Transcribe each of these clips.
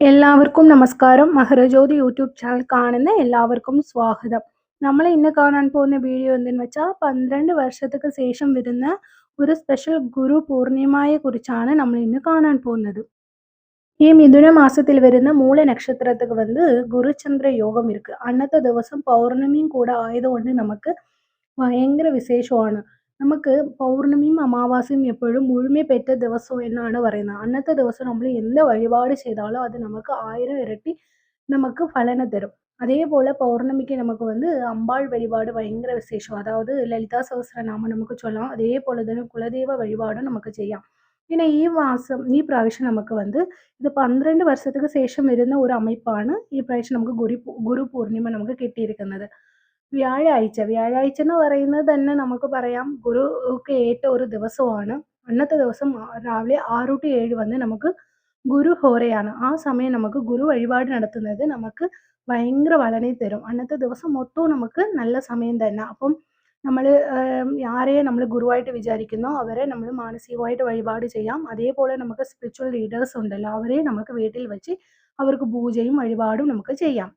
എല്ലാവർക്കും നമസ്കാരം. മഹരജ്യോതി YouTube channel കാണുന്ന എല്ലാവർക്കും സ്വാഗതം. നമ്മൾ ഇന്ന് കാണാൻ പോകുന്ന വീഡിയോ എന്തെന്ന് വെച്ചാൽ പന്ത്രണ്ട് വർഷത്തേക്ക് ശേഷം വരുന്ന ഒരു സ്പെഷ്യൽ ഗുരു പൂർണിമയെ കുറിച്ചാണ് നമ്മൾ ഇന്ന് കാണാൻ പോകുന്നത്. ഈ മിഥുന മാസത്തിൽ വരുന്ന മൂല നക്ഷത്രത്തിൽ വന്ന് ഗുരുചന്ദ്ര യോഗം ഇരിക്കുക അന്നത്തെ ദിവസം പൗർണമിയും കൂടെ ആയതുകൊണ്ട് നമുക്ക് ഭയങ്കര വിശേഷമാണ്. നമുക്ക് പൗർണമിയും അമാവാസ്യയും എപ്പോഴും മുഴുമപ്പെട്ട ദിവസം എന്നാണ് പറയുന്നത് അന്നത്തെ ദിവസം നമ്മൾ എന്ത് വഴിപാട് ചെയ്താലും അത് നമുക്ക് ആയിരം ഇരട്ടി நமக்கு பலனை தரும் அதே போல் பௌர்ணமிக்கு நமக்கு வந்து அம்பாள் வழிபாடு பயங்கர விசேஷம் அதாவது லலிதா சகசர நாம நமக்கு சொல்லலாம் அதே போல் தான் குலதெய்வ വഴിപാടും നമുക്ക് ചെയ്യാം പിന്നെ ഈ മാസം ഈ പ്രാവശ്യം നമുക്ക് വന്ന് ഇത് പന്ത്രണ്ട് വർഷത്തിന് ശേഷം വരുന്ന ഒരു അമൈപ്പാണ് ഈ പ്രാവശ്യം നമുക്ക് ഗുരു ഗുരു പൂർണിമ നമുക്ക് കിട്ടിയിരിക്കുന്നത് വ്യാഴാഴ്ച. വ്യാഴാഴ്ച എന്ന് പറയുന്നത് തന്നെ നമുക്ക് പറയാം ഗുരുക്ക് ഏറ്റ ഒരു ദിവസമാണ്. അന്നത്തെ ദിവസം രാവിലെ ആറ് ടു ഏഴ് വന്ന് നമുക്ക് ഗുരു ഹോരയാണ് ആ സമയം നമുക്ക് ഗുരു വഴിപാട് നടത്തുന്നത് നമുക്ക് ഭയങ്കര വളനെ തരും. അന്നത്തെ ദിവസം മൊത്തവും നമുക്ക് നല്ല സമയം തന്നെ. അപ്പം നമ്മൾ ആരെയെ നമ്മൾ ഗുരുവായിട്ട് വിചാരിക്കുന്നോ അവരെ നമ്മൾ മാനസികമായിട്ട് വഴിപാട് ചെയ്യാം. അതേപോലെ നമുക്ക് സ്പിരിച്വൽ ലീഡേഴ്സ് ഉണ്ടല്ലോ അവരെ നമുക്ക് വീട്ടിൽ വെച്ച് അവർക്ക് പൂജയും വഴിപാടും നമുക്ക് ചെയ്യാം.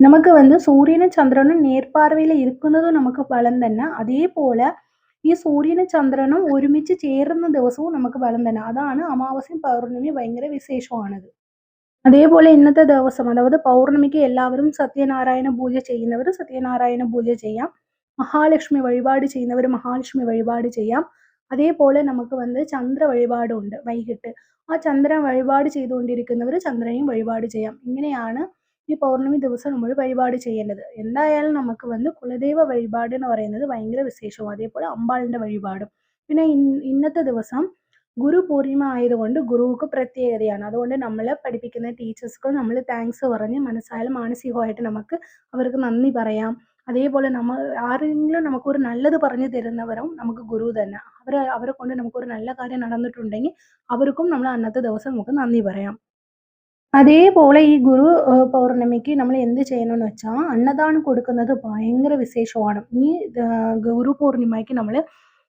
നമുക്ക് வந்து സൂര്യനും ചന്ദ്രനും നേർപ്പാർവയിൽ ഇരിക്കുന്നതും നമുക്ക് ഫലം തന്നെ അതേപോലെ ഈ സൂര്യനും ചന്ദ്രനും ഒരുമിച്ച് ചേരുന്ന ദിവസവും നമുക്ക് ഫലം തന്നെ അതാണ് അമാവാസ്യയും പൗർണമി ഭയങ്കര വിശേഷമാണത് അതേപോലെ ഇന്നത്തെ ദിവസം അതായത് പൗർണമിക്ക് എല്ലാവരും സത്യനാരായണ പൂജ ചെയ്യുന്നവർ സത്യനാരായണ പൂജ ചെയ്യാം മഹാലക്ഷ്മി വഴിപാട് ചെയ്യുന്നവർ മഹാലക്ഷ്മി വഴിപാട് ചെയ്യാം അതേപോലെ നമുക്ക് വന്ന് ചന്ദ്ര വഴിപാടുണ്ട് വൈകിട്ട് ആ ചന്ദ്രൻ വഴിപാട് ചെയ്തുകൊണ്ടിരിക്കുന്നവർ ചന്ദ്രനെയും വഴിപാട് ചെയ്യാം ഇങ്ങനെയാണ് ഈ പൗർണമി ദിവസം നമ്മൾ വഴിപാട് ചെയ്യേണ്ടത്. എന്തായാലും നമുക്ക് വന്ന് കുലദൈവ വഴിപാട് എന്ന് പറയുന്നത് ഭയങ്കര വിശേഷവും അതേപോലെ അമ്പാളിന്റെ വഴിപാടും. പിന്നെ ഇന്നത്തെ ദിവസം ഗുരു പൂർണിമ ആയതുകൊണ്ട് ഗുരുവുക്ക് പ്രത്യേകതയാണ്. അതുകൊണ്ട് നമ്മളെ പഠിപ്പിക്കുന്ന ടീച്ചേഴ്സ്ക്ക് നമ്മൾ താങ്ക്സ് പറഞ്ഞ് മനസ്സായാലും മാനസികമായിട്ട് നമുക്ക് അവർക്ക് നന്ദി പറയാം. അതേപോലെ നമ്മൾ ആരെങ്കിലും നമുക്കൊരു നല്ലത് പറഞ്ഞു തരുന്നവരും നമുക്ക് ഗുരു തന്നെ. അവരെ അവരെ കൊണ്ട് നമുക്കൊരു നല്ല കാര്യം നടന്നിട്ടുണ്ടെങ്കിൽ അവർക്കും നമ്മൾ അന്നത്തെ ദിവസം നമുക്ക് നന്ദി പറയാം. അതേപോലെ ഈ ഗുരു പൗർണമിക്ക് നമ്മൾ എന്ത് ചെയ്യണമെന്ന് വെച്ചാൽ അന്നദാനം കൊടുക്കുന്നത് ഭയങ്കര വിശേഷമാണ്. ഈ ഗുരു പൂർണിമയ്ക്ക് നമ്മൾ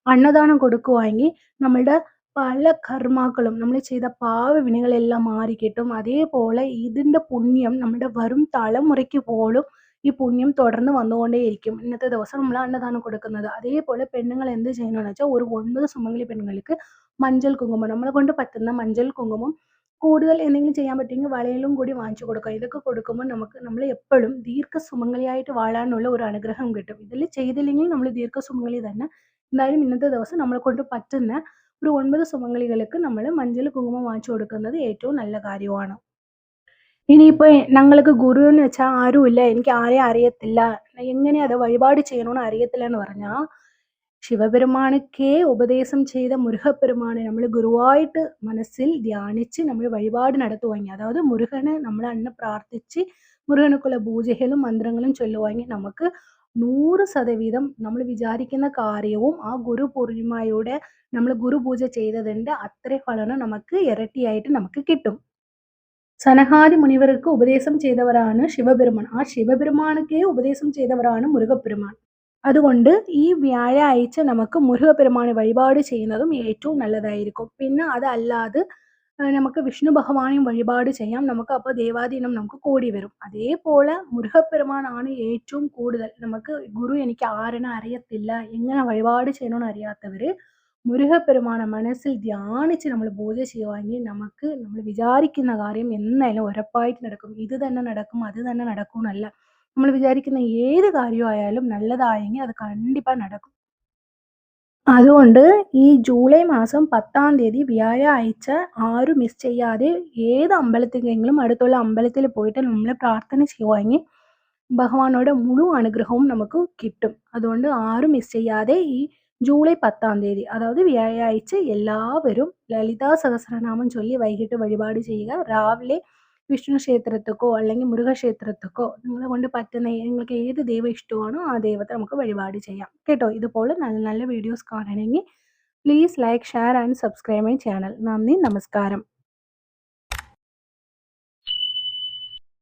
അന്നദാനം കൊടുക്കുവാണെങ്കിൽ നമ്മളുടെ പല കർമാക്കളും നമ്മൾ ചെയ്ത പാവവിനികളെല്ലാം മാറി കിട്ടും. അതേപോലെ ഇതിന്റെ പുണ്യം നമ്മുടെ വരും തലമുറയ്ക്ക് പോലും ഈ പുണ്യം തുടർന്ന് വന്നുകൊണ്ടേയിരിക്കും. ഇന്നത്തെ ദിവസം നമ്മൾ അന്നദാനം കൊടുക്കുന്നത്. അതേപോലെ പെണ്ണുങ്ങൾ എന്ത് ചെയ്യണമെന്ന് വെച്ചാൽ ഒരു ഒൻപത് സുമംഗലി പെണ്ണുങ്ങൾക്ക് മഞ്ഞൾ കുങ്കുമം നമ്മളെ കൊണ്ട് പറ്റുന്ന മഞ്ഞൾ കുങ്കുമം കൂടുതൽ എന്തെങ്കിലും ചെയ്യാൻ പറ്റുമെങ്കിൽ വളയലും കൂടി വാങ്ങിച്ചു കൊടുക്കുക ഇതൊക്കെ കൊടുക്കുമ്പോൾ നമുക്ക് നമ്മൾ എപ്പോഴും ദീർഘസുമംഗലിയായിട്ട് വാഴാനുള്ള ഒരു അനുഗ്രഹം കിട്ടും. ഇതിൽ ചെയ്തില്ലെങ്കിൽ നമ്മൾ ദീർഘസുമംഗലി തന്നെ എന്തായാലും ഇന്നത്തെ ദിവസം നമ്മളെ കൊണ്ട് പറ്റുന്ന ഒരു ഒൻപത് സുമംഗലികൾക്ക് നമ്മൾ മഞ്ഞൾ കുങ്കുമം വാങ്ങിച്ചു കൊടുക്കുന്നത് ഏറ്റവും നല്ല കാര്യമാണ്. ഇനിയിപ്പോൾ ഞങ്ങൾക്ക് ഗുരു എന്ന് വെച്ചാൽ ആരുമില്ല. എനിക്ക് ആരെയും അറിയത്തില്ല. എങ്ങനെ അത് വഴിപാട് ചെയ്യണമെന്ന് അറിയത്തില്ല എന്ന് പറഞ്ഞാൽ ശിവപെരുമാണിക്കേ ഉപദേശം ചെയ്ത മുരുകപ്പെരുമാനെ നമ്മൾ ഗുരുവായിട്ട് മനസ്സിൽ ധ്യാനിച്ച് നമ്മൾ വഴിപാട് നടത്തുവാങ്ങി അതായത് മുരുകനെ നമ്മൾ അന്ന് പ്രാർത്ഥിച്ച് മുരുകനക്കുള്ള പൂജകളും മന്ത്രങ്ങളും ചൊല്ലുവാങ്ങി നമുക്ക് നൂറ് ശതവീതം നമ്മൾ വിചാരിക്കുന്ന കാര്യവും ആ ഗുരു പൂർണിമയുടെ നമ്മൾ ഗുരുപൂജ ചെയ്തതിന്റെ അത്ര ഫലനം നമുക്ക് ഇരട്ടിയായിട്ട് നമുക്ക് കിട്ടും. സനഹാദി മുനിവർക്ക് ഉപദേശം ചെയ്തവരാണ് ശിവപെരുമാൻ. ആ ശിവപെരുമാനൊക്കെ ഉപദേശം ചെയ്തവരാണ് മുരുകപ്പെരുമാൻ അതുകൊണ്ട് ഈ വ്യാഴാഴ്ച നമുക്ക് മുരുക പെരുമാണി വഴിപാട് ചെയ്യുന്നതും ഏറ്റവും നല്ലതായിരിക്കും. പിന്നെ അതല്ലാതെ നമുക്ക് വിഷ്ണു ഭഗവാനെയും വഴിപാട് ചെയ്യാം. നമുക്ക് അപ്പോൾ ദേവാധീനം നമുക്ക് കൂടി വരും. അതേപോലെ മുരുകപ്പെരുമാനാണ് ഏറ്റവും കൂടുതൽ നമുക്ക് ഗുരു എനിക്ക് ആരെന്നെ അറിയത്തില്ല. എങ്ങനെ വഴിപാട് ചെയ്യണമെന്ന് അറിയാത്തവർ മുരുകപ്പെരുമാനെ മനസ്സിൽ ധ്യാനിച്ച് നമ്മൾ പൂജ ചെയ്യുവാണെങ്കിൽ നമുക്ക് നമ്മൾ വിചാരിക്കുന്ന കാര്യം എന്തായാലും ഉറപ്പായിട്ട് നടക്കും. ഇത് തന്നെ നടക്കും അത് തന്നെ നടക്കും എന്നല്ല. നമ്മൾ വിചാരിക്കുന്ന ഏത് കാര്യമായാലും നല്ലതായെങ്കിൽ അത് കണ്ടിപ്പാ നടക്കും. അതുകൊണ്ട് ഈ ജൂലൈ മാസം പത്താം തീയതി വ്യാഴാഴ്ച ആരും മിസ് ചെയ്യാതെ ഏത് അമ്പലത്തിലെങ്കിലും അടുത്തുള്ള അമ്പലത്തിൽ പോയിട്ട് നമ്മൾ പ്രാർത്ഥന ചെയ്യുവാണെങ്കിൽ ഭഗവാനോട് മുഴുവൻ അനുഗ്രഹവും നമുക്ക് കിട്ടും. അതുകൊണ്ട് ആരും മിസ് ചെയ്യാതെ ഈ ജൂലൈ പത്താം തീയതി അതായത് വ്യാഴാഴ്ച എല്ലാവരും ലളിതാ സഹസ്രനാമം ചൊല്ലി വൈകിട്ട് വഴിപാട് ചെയ്യുക. രാവിലെ വിഷ്ണു ക്ഷേത്രത്തിലേക്കോ അല്ലെങ്കിൽ മുരുകക്ഷേത്രത്തിക്കോ നിങ്ങളെ കൊണ്ട് പറ്റുന്ന നിങ്ങൾക്ക് ഏത് ദൈവം ഇഷ്ടമാണോ ആ ദൈവത്തെ നമുക്ക് വഴിപാട് ചെയ്യാം. കേട്ടോ? ഇതുപോലെ നല്ല നല്ല വീഡിയോസ് കാണണമെങ്കിൽ please like share and subscribe my channel നന്ദി നമസ്കാരം.